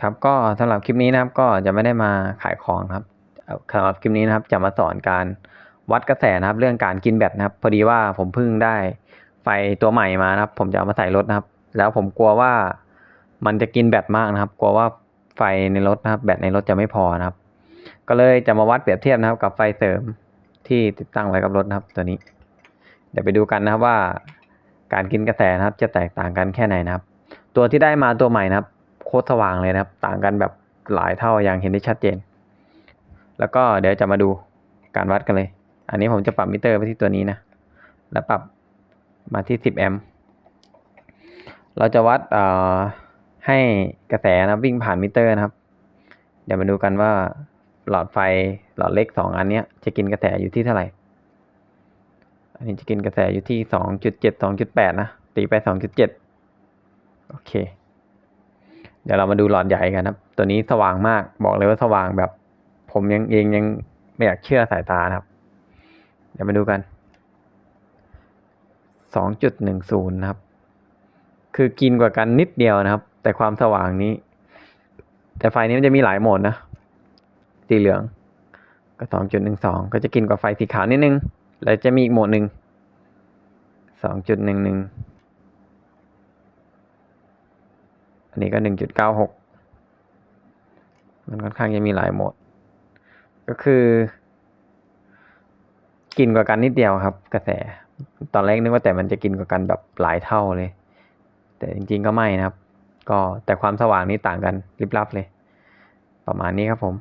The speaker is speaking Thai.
ครับก็สำหรับคลิปนี้นะครับก็จะไม่ได้มาขายของครับสำหรับคลิปนี้นะครับจะมาสอนการวัดกระแสนะครับ เรื่องการกินแบตนะครับ พอดีว่าผมเพิ่งได้ไฟตัวใหม่มานะครับ ผมจะเอามาใส่รถนะครับ แล้วผมกลัวว่ามันจะกินแบตมากนะครับ กลัวว่าไฟในรถนะครับ แบตในรถจะไม่พอนะครับ ก็เลยจะมาวัดเปรียบเทียบนะครับ กับไฟเสริมที่ติดตั้งไว้กับรถนะครับ ตัวนี้ เดี๋ยวไปดูกันนะครับว่า การกินกระแสนะครับ จะแตกต่างกันแค่ไหนนะครับ ตัวที่ได้มาตัวใหม่นะครับ โคตรสว่างเลยนะครับ ต่างกันแบบหลายเท่าอย่างเห็นได้ชัดเจน แล้วก็เดี๋ยวจะมาดูการวัดกันเลย อันนี้ผมจะปรับมิเตอร์ไปที่ตัวนี้นะ แล้วปรับมาที่ 10 แอมป์ เราจะวัดเอ่อให้กระแสนะวิ่งผ่านมิเตอร์นะครับ เดี๋ยวมาดูกันว่าหลอดไฟหลอดเล็กสองอันนี้จะกินกระแสอยู่ที่เท่าไหร่ อันนี้จะกินกระแสอยู่ที่สองจุดเจ็ดสองจุดแปดนะ ตีไปสองจุดเจ็ดโอเค เดี๋ยวเรามาดูหลอดใหญ่กันครับ ตัวนี้สว่างมากบอกเลยว่าสว่างแบบ ผมยังเองยังไม่อยากเชื่อสายตานะครับ เดี๋ยวมาดูกันสองจุดหนึ่งศูนย์นะครับ คือกินกว่ากันนิดเดียวนะครับ แต่ความสว่างนี้ แต่ไฟนี้มันจะมีหลายโหมดนะ สีเหลืองก็สองจุดหนึ่งสองก็จะกินกว่าไฟสีขาวนิดนึง แล้วจะมีอีกโหมดหนึ่งส อันนี้ก็หนึ่งจุดเก้าหกมันค่อนข้างจะมีหลายโหมด ก็คือ กินกว่ากันนิดเดียวครับ กระแส ตอนแรกนึกว่าแต่มันจะกินกว่ากันแบบหลายเท่าเลย แต่จริงๆก็ไม่นะครับ ก็แต่ความสว่างนี่ต่างกันลิบลับเลย ประมาณนี้ครับผม